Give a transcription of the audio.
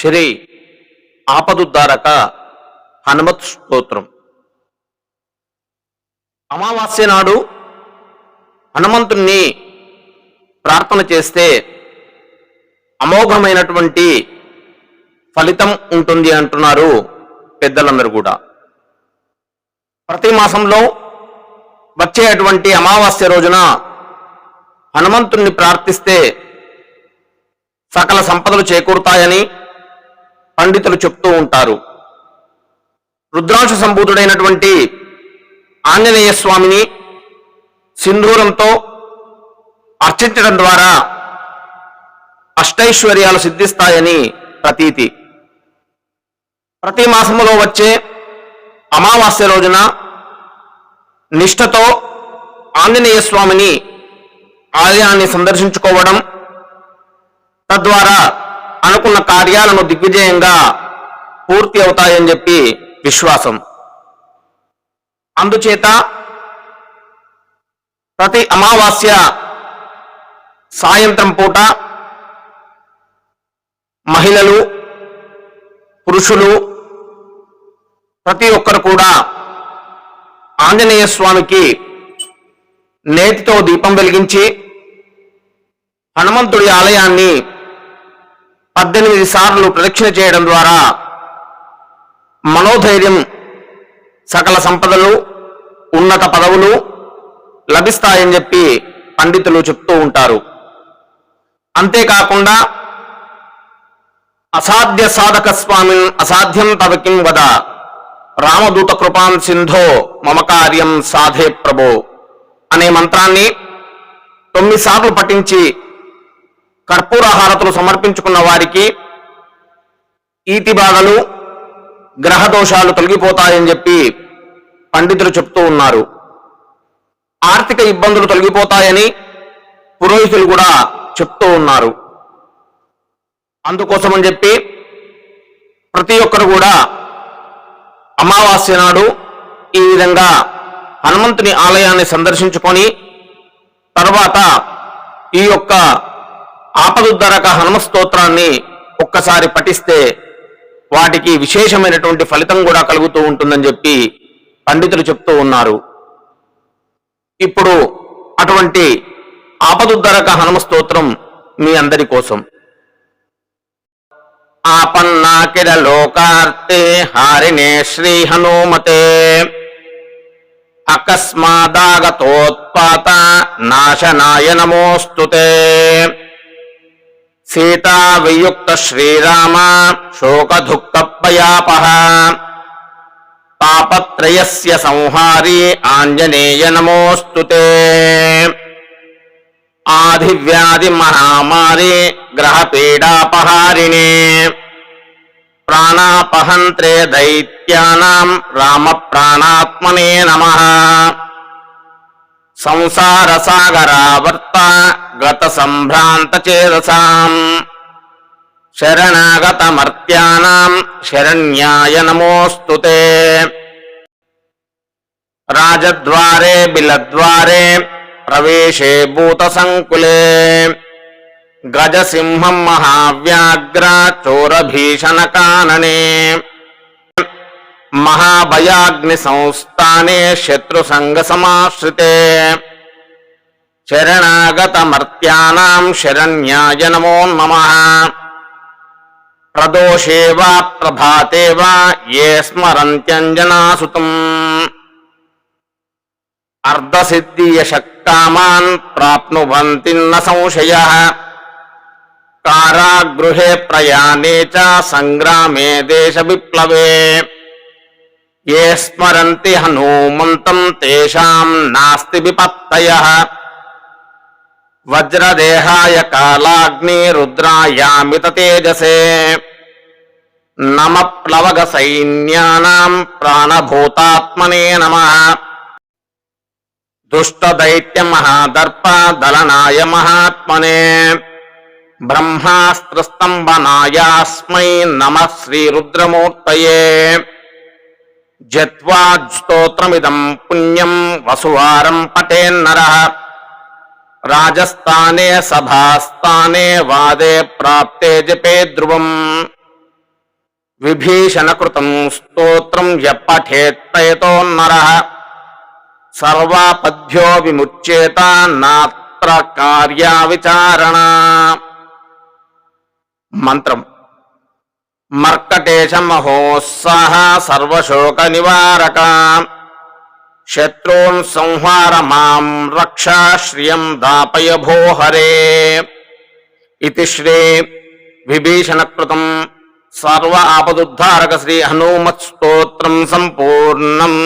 శ్రీ ఆపదుద్ధారక హనుమత్ స్తోత్రం. అమావాస్య నాడు హనుమంతుణ్ణి ప్రార్థన చేస్తే అమోఘమైనటువంటి ఫలితం ఉంటుంది అంటున్నారు పెద్దలందరూ కూడా. ప్రతి మాసంలో వచ్చేటువంటి అమావాస్య రోజున హనుమంతుణ్ణి ప్రార్థిస్తే సకల సంపదలు చేకూరుతాయని పండితులు చెప్తూ ఉంటారు. రుద్రాంశ సంభూతుడైనటువంటి ఆంజనేయ స్వామిని సింధూరంతో అర్చించడం ద్వారా అష్టైశ్వర్యాలు సిద్ధిస్తాయని ప్రతీతి. ప్రతి మాసములో వచ్చే అమావాస్య రోజున నిష్ఠతో ఆంజనేయ స్వామిని ఆలయాన్ని సందర్శించుకోవడం తద్వారా అనుకున్న కార్యాలను దిగ్విజయంగా పూర్తి అవుతాయని చెప్పి విశ్వాసం. అందుచేత ప్రతి అమావాస్య సాయంత్రం పూట మహిళలు పురుషులు ప్రతి ఒక్కరు కూడా ఆంజనేయ స్వామికి నేతితో దీపం వెలిగించి హనుమంతుడి ఆలయాన్ని పద్దెనిమిది సార్లు ప్రదక్షిణ చేయడం ద్వారా మనోధైర్యం సకల సంపదలు ఉన్నత పదవులు లభిస్తాయని చెప్పి పండితులు చెప్తూ ఉంటారు. అంతేకాకుండా అసాధ్య సాధక స్వామి అసాధ్యం తవకిం వద రామదూత కృపాన్ సింధో మమ కార్యం సాధే ప్రభో అనే మంత్రాన్ని తొమ్మిది సార్లు పఠించి కర్పూర హారతులు సమర్పించుకున్న వారికి ఈతి బాధలు గ్రహ దోషాలు తొలగిపోతాయని చెప్పి పండితులు చెప్తూ ఉన్నారు. ఆర్థిక ఇబ్బందులు తొలగిపోతాయని పురోహితులు కూడా చెప్తూ ఉన్నారు. అందుకోసమని చెప్పి ప్రతి ఒక్కరు కూడా అమావాస్య నాడు ఈ విధంగా హనుమంతుని ఆలయాన్ని సందర్శించుకొని తర్వాత ఈ యొక్క ఆపదుద్దరక హనుమ స్తోత్రాన్ని ఒక్కసారి పఠిస్తే వాటికి విశేషమైనటువంటి ఫలితం కూడా కలుగుతూ ఉంటుందని చెప్పి పండితులు చెప్తూ ఉన్నారు. ఇప్పుడు అటువంటి ఆపదుద్దరక హనుమ స్తోత్రం మీ అందరి కోసం. ఆపన్నాకిర లోకార్తే హారిణే శ్రీ హనుమతే. అకస్మాదాగతోత్పాత నాశనాయ నమోస్తుతే. సీతా వియుక్త శ్రీరామ శోకదుఃఖపయాపహ తాపత్రయస్య సంహారీ ఆంజనేయ నమోస్తుతే ఆదివ్యాధి మహామారి గ్రహపీడాపహారిణే. ప్రాణాపహంత్రే దైత్యానాం రామ ప్రాణాత్మనే నమ. సంసార సాగరావర్త గత సంభ్రాంత చేదసాం శరణాగత మర్త్యానాం శరణ్యాయ నమోస్తుతే రాజద్వారే బిలద్వారే ప్రవేశే భూత సంకులే గజసింహం మహావ్యాఘ్ర చోరభీషణ కాననే మహాభయాగ్ని సంస్థానే శత్రు సంగ సమాశ్రితే శరణాగతమర్త్యానాం శరణ్యాయ నమో నమ ప్రదోషే వా ప్రభాతే వా ఏ స్మరంత్యంజనాసుతం అర్ధసిద్ధియశక్కామాన్ ప్రాప్నువంతి న సంశయ కారాగృహే ప్రయాణే చ సంగ్రామే దేశ విప్లవే ఏ స్మరంతి హనుమంతం తేషాం నాస్తి విపత్తయ వజ్రదేహాయ కాలాగ్ని రుద్రాయామిత తేజసే. నమ ప్లవగ సైన్యానాం ప్రాణభూతాత్మనే నమః. దుష్టదైత్య మహాదర్ప దళనాయ మహాత్మనే. బ్రహ్మాస్త్రస్తంభనాయాస్మై నమ శ్రీరుద్రమూర్తయే. జత్వా స్తోత్రమిదం పుణ్యం వసువారం పటేన్నర రాజస్థానే సభాస్థానే వాదే ప్రాప్తే జపే ధ్రువం. విభీషణకృతం స్తోత్రం యపఠేత్తయతోన్నర సర్వాపద్యో విముచ్యేత నాత్ర కార్యావిచారణ మంత్రం. మర్కటేశ మహోత్సాహ సర్వశోక నివారక శత్రూన్ సంహార మాం రక్షాశ్రియం దాపయ భోహరే ఇది శ్రీ విభీషణకృతం సర్వ ఆపదుద్ధారక శ్రీ హనుమత్ స్తోత్రం సంపూర్ణం.